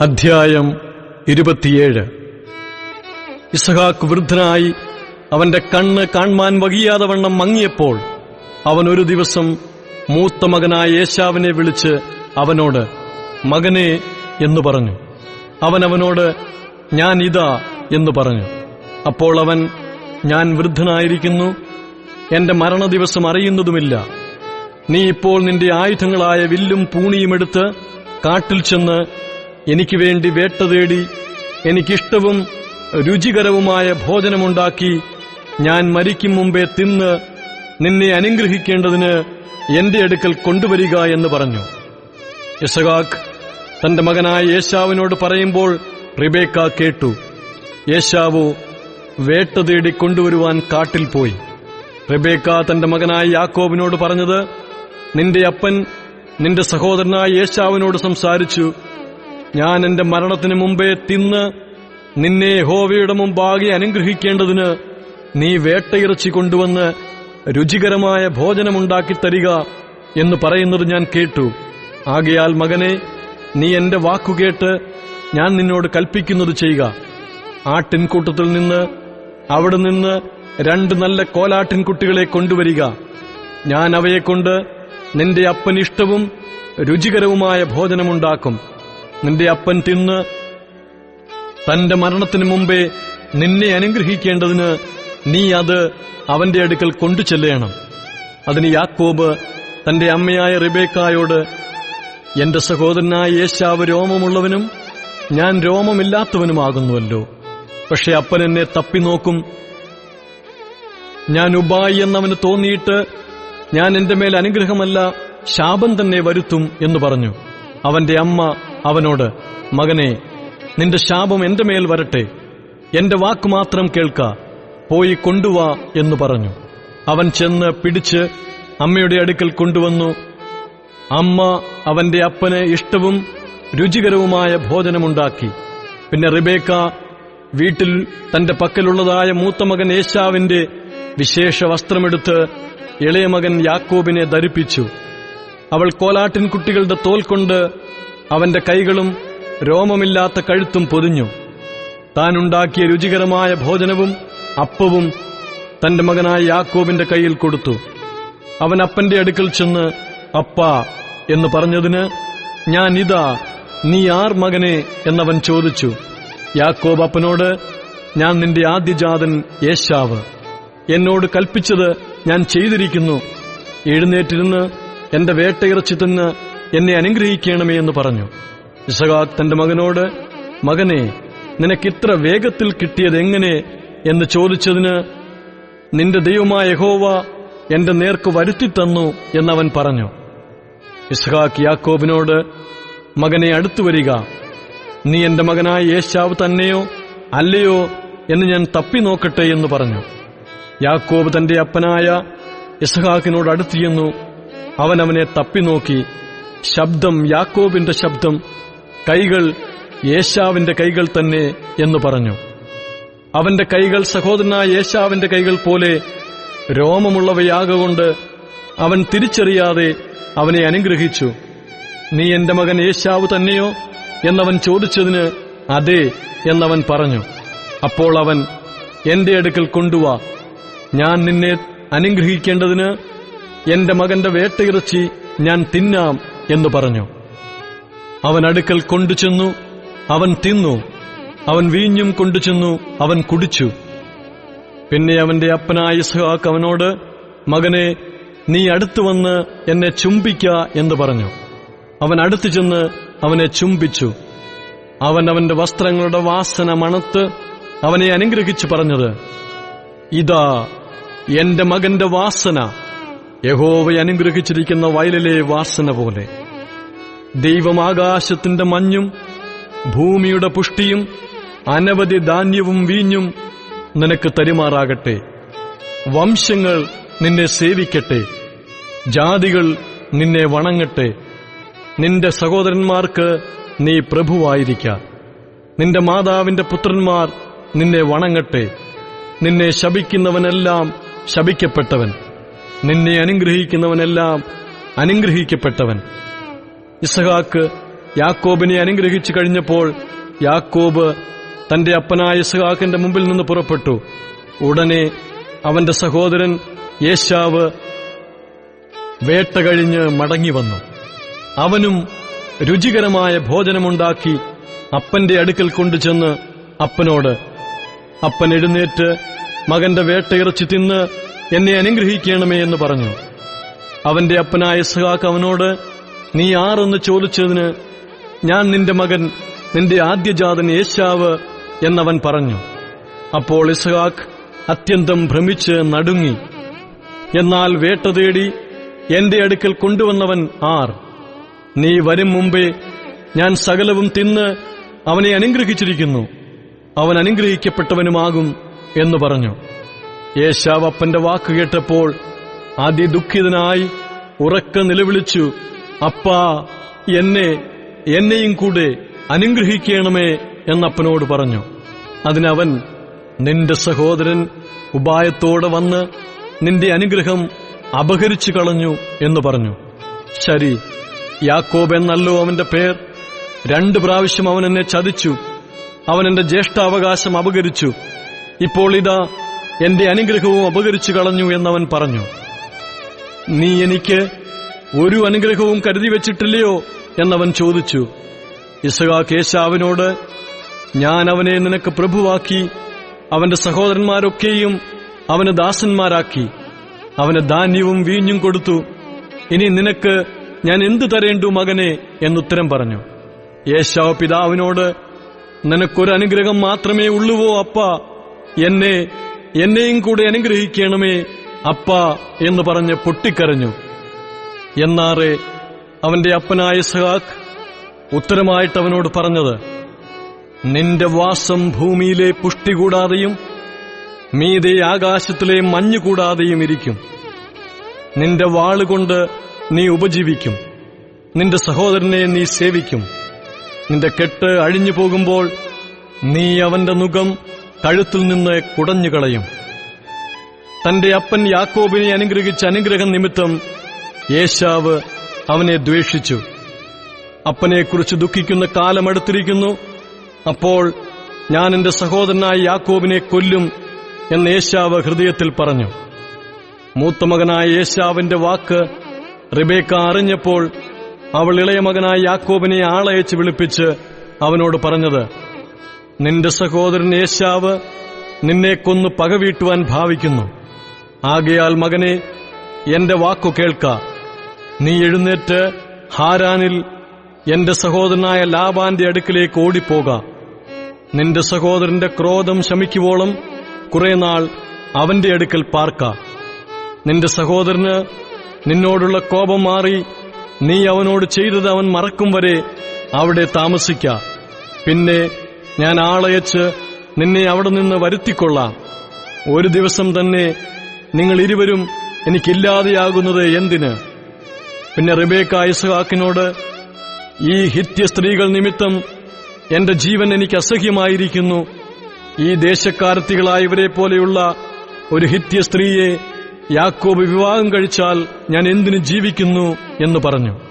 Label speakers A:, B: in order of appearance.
A: അധ്യായം ഇരുപത്തിയേഴ്. ഇസഹാക്ക് വൃദ്ധനായി അവന്റെ കണ്ണ് കാൺമാൻ വകിയാതെ വണ്ണം മങ്ങിയപ്പോൾ അവൻ ഒരു ദിവസം മൂത്ത മകനായ യേശാവിനെ വിളിച്ച് അവനോട് മകനെ എന്ന് പറഞ്ഞു. അവൻ അവനോട് ഞാൻ ഇതാ എന്ന് പറഞ്ഞു. അപ്പോൾ അവൻ ഞാൻ വൃദ്ധനായിരിക്കുന്നു എന്റെ മരണദിവസം അറിയുന്നതുമില്ല. നീ ഇപ്പോൾ നിന്റെ ആയുധങ്ങളായ വില്ലും പൂണിയും എടുത്ത് കാട്ടിൽ ചെന്ന് എനിക്ക് വേണ്ടി വേട്ട തേടി എനിക്കിഷ്ടവും രുചികരവുമായ ഭോജനമുണ്ടാക്കി ഞാൻ മരിക്കും മുമ്പേ തിന്ന് നിന്നെ അനുഗ്രഹിക്കേണ്ടതിന് എന്റെ അടുക്കൽ കൊണ്ടുവരിക എന്ന് പറഞ്ഞു. യസഹാക്ക് തന്റെ മകനായ യേശാവിനോട് പറയുമ്പോൾ റിബേക്ക കേട്ടു. യേശാവു വേട്ട തേടി കൊണ്ടുവരുവാൻ കാട്ടിൽ പോയി. റിബേക്ക തന്റെ മകനായ യാക്കോബിനോട് പറഞ്ഞത് നിന്റെ അപ്പൻ നിന്റെ സഹോദരനായ യേശാവിനോട് സംസാരിച്ചു ഞാൻ എന്റെ മരണത്തിന് മുമ്പേ തിന്ന് നിന്നെ ഹോവയുടെ മുമ്പാകെ അനുഗ്രഹിക്കേണ്ടതിന് നീ വേട്ടയിറച്ചി കൊണ്ടുവന്ന് രുചികരമായ ഭോജനമുണ്ടാക്കി തരിക എന്ന് പറയുന്നത് ഞാൻ കേട്ടു. ആകയാൽ മകനെ നീ എന്റെ വാക്കുകേട്ട് ഞാൻ നിന്നോട് കൽപ്പിക്കുന്നത് ചെയ്യുക. ആട്ടിൻകൂട്ടത്തിൽ നിന്ന് അവിടെ നിന്ന് രണ്ട് നല്ല കോലാട്ടിൻകുട്ടികളെ കൊണ്ടുവരിക. ഞാൻ അവയെക്കൊണ്ട് നിന്റെ അപ്പനിഷ്ടവും രുചികരവുമായ ഭോജനമുണ്ടാക്കും. നിന്റെ അപ്പൻ തിന്ന് തന്റെ മരണത്തിന് മുമ്പേ നിന്നെ അനുഗ്രഹിക്കേണ്ടതിന് നീ അത് അവന്റെ അടുക്കൽ കൊണ്ടു ചെല്ലണം അതിന് യാക്കോബ് തന്റെ അമ്മയായ റിബേക്കായോട് എന്റെ സഹോദരനായ യേശാവ് രോമമുള്ളവനും ഞാൻ രോമമില്ലാത്തവനുമാകുന്നുവല്ലോ. പക്ഷെ അപ്പൻ എന്നെ തപ്പി നോക്കും ഞാൻ ഉബായി എന്നവന് തോന്നിയിട്ട് ഞാൻ എന്റെ മേൽ അനുഗ്രഹമല്ല ശാപം തന്നെ വരുത്തും എന്ന് പറഞ്ഞു. അവന്റെ അമ്മ അവനോട് മകനെ നിന്റെ ശാപം എന്റെ മേൽ വരട്ടെ. എന്റെ വാക്ക് മാത്രം കേൾക്ക. പോയി കൊണ്ടുവാ എന്ന് പറഞ്ഞു. അവൻ ചെന്ന് പിടിച്ച് അമ്മയുടെ അടുക്കൽ കൊണ്ടുവന്നു. അമ്മ അവന്റെ അപ്പന് ഇഷ്ടവും രുചികരവുമായ ഭോജനമുണ്ടാക്കി. പിന്നെ റിബേക്ക വീട്ടിൽ തന്റെ പക്കലുള്ളതായ മൂത്ത മകൻ ഏശാവിന്റെ വിശേഷ വസ്ത്രമെടുത്ത് ഇളയ മകൻ യാക്കോബിനെ ധരിപ്പിച്ചു. അവൾ കോലാട്ടിൻ കുട്ടികളുടെ തോൽ കൊണ്ട് അവന്റെ കൈകളും രോമമില്ലാത്ത കഴുത്തും പൊതിഞ്ഞു. താനുണ്ടാക്കിയ രുചികരമായ ഭോജനവും അപ്പവും തന്റെ മകനായ യാക്കോബിന്റെ കയ്യിൽ കൊടുത്തു. അവൻ അപ്പന്റെ അടുക്കൽ ചെന്ന് അപ്പ എന്ന് പറഞ്ഞതിന് ഞാൻ ഇതാ നീ ആർ മകനെ? എന്നവൻ ചോദിച്ചു. യാക്കോബ് അപ്പനോട് ഞാൻ നിന്റെ ആദ്യജാതൻ യേശാവ് എന്നോട് കൽപ്പിച്ചത് ഞാൻ ചെയ്തിരിക്കുന്നു. എഴുന്നേറ്റിരുന്ന് എന്റെ വേട്ടയിറച്ചി തിന്ന് എന്നെ അനുഗ്രഹിക്കണമേ എന്ന് പറഞ്ഞു. ഇസഹാക്ക് തന്റെ മകനോട് മകനെ നിനക്കിത്ര വേഗത്തിൽ കിട്ടിയത് എങ്ങനെ? എന്ന് ചോദിച്ചതിന് നിന്റെ ദൈവമായ യഹോവ എന്റെ നേർക്ക് വരുത്തി തന്നു എന്നവൻ പറഞ്ഞു. ഇസ്ഹാഖ് യാക്കോബിനോട് മകനെ അടുത്തു വരിക. നീ എന്റെ മകനായ യേശാവ് തന്നെയോ അല്ലയോ എന്ന് ഞാൻ തപ്പി നോക്കട്ടെ എന്ന് പറഞ്ഞു. യാക്കോബ് തന്റെ അപ്പനായ ഇസ്ഹാക്കിനോട് അടുത്തിയെന്നു അവൻ അവനെ തപ്പി നോക്കി. ശബ്ദം യാക്കോബിന്റെ ശബ്ദം കൈകൾ യേശാവിന്റെ കൈകൾ തന്നെ എന്ന് പറഞ്ഞു. അവന്റെ കൈകൾ സഹോദരനായ യേശാവിന്റെ കൈകൾ പോലെ രോമമുള്ളവയാകൊണ്ട് അവൻ തിരിച്ചറിയാതെ അവനെ അനുഗ്രഹിച്ചു. നീ എന്റെ മകൻ യേശാവ് തന്നെയോ? എന്നവൻ ചോദിച്ചതിന് അതെ എന്നവൻ പറഞ്ഞു. അപ്പോൾ അവൻ എന്റെ അടുക്കൽ കൊണ്ടുവാ. ഞാൻ നിന്നെ അനുഗ്രഹിക്കേണ്ടതിന് എന്റെ മകന്റെ വേട്ടയിറച്ചി ഞാൻ തിന്നാം. എന്ന് പറഞ്ഞു. അവൻ അടുക്കൽ കൊണ്ടുചെന്നു അവൻ തിന്നു അവൻ വീഞ്ഞും കൊണ്ടുചെന്നു അവൻ കുടിച്ചു. പിന്നെ അവന്റെ അപ്പനായ ഇസ്ഹാക്ക് അവനോട് മകനെ നീ അടുത്തു വന്ന് എന്നെ ചുംബിക്ക എന്ന് പറഞ്ഞു. അവൻ അടുത്തു ചെന്ന് അവനെ ചുംബിച്ചു. അവൻ അവന്റെ വസ്ത്രങ്ങളുടെ വാസന മണത്ത് അവനെ അനുഗ്രഹിച്ചു പറഞ്ഞത് ഇതാ എന്റെ മകന്റെ വാസന. യഹോവയെ അനുഗ്രഹിച്ചിരിക്കുന്ന വയലിലെ വാസന പോലെ. ദൈവം ആകാശത്തിന്റെ മഞ്ഞും ഭൂമിയുടെ പുഷ്ടിയും അനവധി ധാന്യവും വീഞ്ഞും നിനക്ക് തരുമാറാകട്ടെ. വംശങ്ങൾ നിന്നെ സേവിക്കട്ടെ. ജാതികൾ നിന്നെ വണങ്ങട്ടെ. നിന്റെ സഹോദരന്മാർക്ക് നീ പ്രഭുവായിരിക്ക. നിന്റെ മാതാവിന്റെ പുത്രന്മാർ നിന്നെ വണങ്ങട്ടെ. നിന്നെ ശപിക്കുന്നവനെല്ലാം ശപിക്കപ്പെട്ടവൻ. നിന്നെ അനുഗ്രഹിക്കുന്നവനെല്ലാം അനുഗ്രഹിക്കപ്പെട്ടവൻ. ഇസഹാക്ക് യാക്കോബിനെ അനുഗ്രഹിച്ചു കഴിഞ്ഞപ്പോൾ യാക്കോബ് തന്റെ അപ്പനായ ഇസഹാക്കിന്റെ മുമ്പിൽ നിന്ന് പുറപ്പെട്ടു. ഉടനെ അവന്റെ സഹോദരൻ യേശാവ് വേട്ട കഴിഞ്ഞ് മടങ്ങി വന്നു. അവനും രുചികരമായ ഭോജനമുണ്ടാക്കി അപ്പന്റെ അടുക്കൽ കൊണ്ടുചെന്ന് അപ്പനോട് അപ്പൻ എഴുന്നേറ്റ് മകന്റെ വേട്ടയിറച്ചി തിന്ന് എന്നെ അനുഗ്രഹിക്കണമേ എന്ന് പറഞ്ഞു. അവന്റെ അപ്പനായ ഇസ്ഹാക്ക് അവനോട് നീ ആരെന്ന് ചോദിച്ചതിന് ഞാൻ നിന്റെ മകൻ നിന്റെ ആദ്യജാതൻ യേശാവ് എന്നവൻ പറഞ്ഞു. അപ്പോൾ ഇസഹാഖ് അത്യന്തം ഭ്രമിച്ച് നടുങ്ങി. എന്നാൽ വേട്ട തേടി എന്റെ അടുക്കൽ കൊണ്ടുവന്നവൻ ആർ. നീ വരും മുമ്പേ ഞാൻ സകലവും തിന്ന് അവനെ അനുഗ്രഹിച്ചിരിക്കുന്നു. അവൻ അനുഗ്രഹിക്കപ്പെട്ടവനുമാകും എന്ന് പറഞ്ഞു. യേശാവ് അപ്പന്റെ വാക്ക് കേട്ടപ്പോൾ അതിദുഃഖിതനായി ഉറക്ക നിലവിളിച്ചു. അപ്പാ എന്നെ എന്നെയും കൂടെ അനുഗ്രഹിക്കണമേ എന്നപ്പനോട് പറഞ്ഞു. അതിനവൻ നിന്റെ സഹോദരൻ ഉപായത്തോടെ വന്ന് നിന്റെ അനുഗ്രഹം അപഹരിച്ചു കളഞ്ഞു എന്ന് പറഞ്ഞു. ശരി യാക്കോബ് എന്നല്ലോ അവന്റെ പേർ. രണ്ട് പ്രാവശ്യം അവൻ എന്നെ ചതിച്ചു. അവൻ എന്റെ ജ്യേഷ്ഠാവകാശം അപകരിച്ചു ഇപ്പോൾ ഇതാ എന്റെ അനുഗ്രഹവും അപകരിച്ചു കളഞ്ഞു എന്നവൻ പറഞ്ഞു. നീ എനിക്ക് ഒരു അനുഗ്രഹവും കരുതി വെച്ചിട്ടില്ലയോ എന്നവൻ ചോദിച്ചു. ഇസഹാ കേശാവിനോട് ഞാൻ അവനെ നിനക്ക് പ്രഭുവാക്കി അവന്റെ സഹോദരന്മാരൊക്കെയും അവന് ദാസന്മാരാക്കി അവന് ധാന്യവും വീഞ്ഞും കൊടുത്തു. ഇനി നിനക്ക് ഞാൻ എന്തു തരേണ്ടു മകനെ? എന്നുത്തരം പറഞ്ഞു. യേശാവ് പിതാവിനോട് നിനക്കൊരു അനുഗ്രഹം മാത്രമേ ഉള്ളുവോ അപ്പ. എന്നെ എന്നെയും കൂടെ അനുഗ്രഹിക്കണമേ അപ്പ എന്ന് പറഞ്ഞ് പൊട്ടിക്കരഞ്ഞു. എന്നാറെ അവന്റെ അപ്പനായ സഹാഖ് ഉത്തരമായിട്ട് അവനോട് പറഞ്ഞത് നിന്റെ വാസം ഭൂമിയിലെ പുഷ്ടി കൂടാതെയും മീതെ ആകാശത്തിലെ മഞ്ഞു കൂടാതെയും ഇരിക്കും. നിന്റെ വാളുകൊണ്ട് നീ ഉപജീവിക്കും. നിന്റെ സഹോദരനെ നീ സേവിക്കും. നിന്റെ കെട്ട് അഴിഞ്ഞു പോകുമ്പോൾ നീ അവന്റെ മുഖം കഴുത്തിൽ നിന്ന് കുടഞ്ഞുകളയും. തന്റെ അപ്പൻ യാക്കോബിനെ അനുഗ്രഹിച്ച അനുഗ്രഹം നിമിത്തം യേശാവ് അവനെ ദ്വേഷിച്ചു. അപ്പനെക്കുറിച്ച് ദുഃഖിക്കുന്ന കാലമെടുത്തിരിക്കുന്നു അപ്പോൾ ഞാൻ എന്റെ സഹോദരനായ യാക്കോബിനെ കൊല്ലും എന്ന് യേശാവ് ഹൃദയത്തിൽ പറഞ്ഞു. മൂത്തമകനായ യേശാവിന്റെ വാക്ക് റിബേക്ക അറിഞ്ഞപ്പോൾ അവൾ ഇളയ മകനായ യാക്കോബിനെ ആളയച്ച് വിളിപ്പിച്ച് അവനോട് പറഞ്ഞത് നിന്റെ സഹോദരൻ യേശാവ് നിന്നെ കൊന്നു പകവീട്ടുവാൻ ഭാവിക്കുന്നു. ആകയാൽ മകനെ എന്റെ വാക്കു കേൾക്ക. നീ എഴുന്നേറ്റ് ഹാരാനിൽ എന്റെ സഹോദരനായ ലാബാന്റെ അടുക്കിലേക്ക് ഓടിപ്പോക. നിന്റെ സഹോദരന്റെ ക്രോധം ശമിക്കുവോളം കുറെ നാൾ അവന്റെ അടുക്കൽ പാർക്ക. നിന്റെ സഹോദരന് നിന്നോടുള്ള കോപം മാറി നീ അവനോട് ചെയ്തത് അവൻ മറക്കും വരെ അവിടെ താമസിക്ക. പിന്നെ ഞാൻ ആളയച്ച് നിന്നെ അവിടെ നിന്ന് വരുത്തിക്കൊള്ളാം. ഒരു ദിവസം തന്നെ നിങ്ങൾ ഇരുവരും എനിക്കില്ലാതെയാകുന്നത് എന്തിന്? പിന്നെ റിബേക്ക ഇസഹാക്കിനോട് ഈ ഹിത്യ സ്ത്രീകൾ നിമിത്തം എന്റെ ജീവൻ എനിക്ക് അസഹ്യമായിരിക്കുന്നു. ഈ ദേശക്കാരത്തികളായ ഇവരെ പോലെയുള്ള ഒരു ഹിത്യ സ്ത്രീയെ യാക്കോബ് വിവാഹം കഴിച്ചാൽ ഞാൻ എന്തിനു ജീവിക്കുന്നു? എന്ന് പറഞ്ഞു.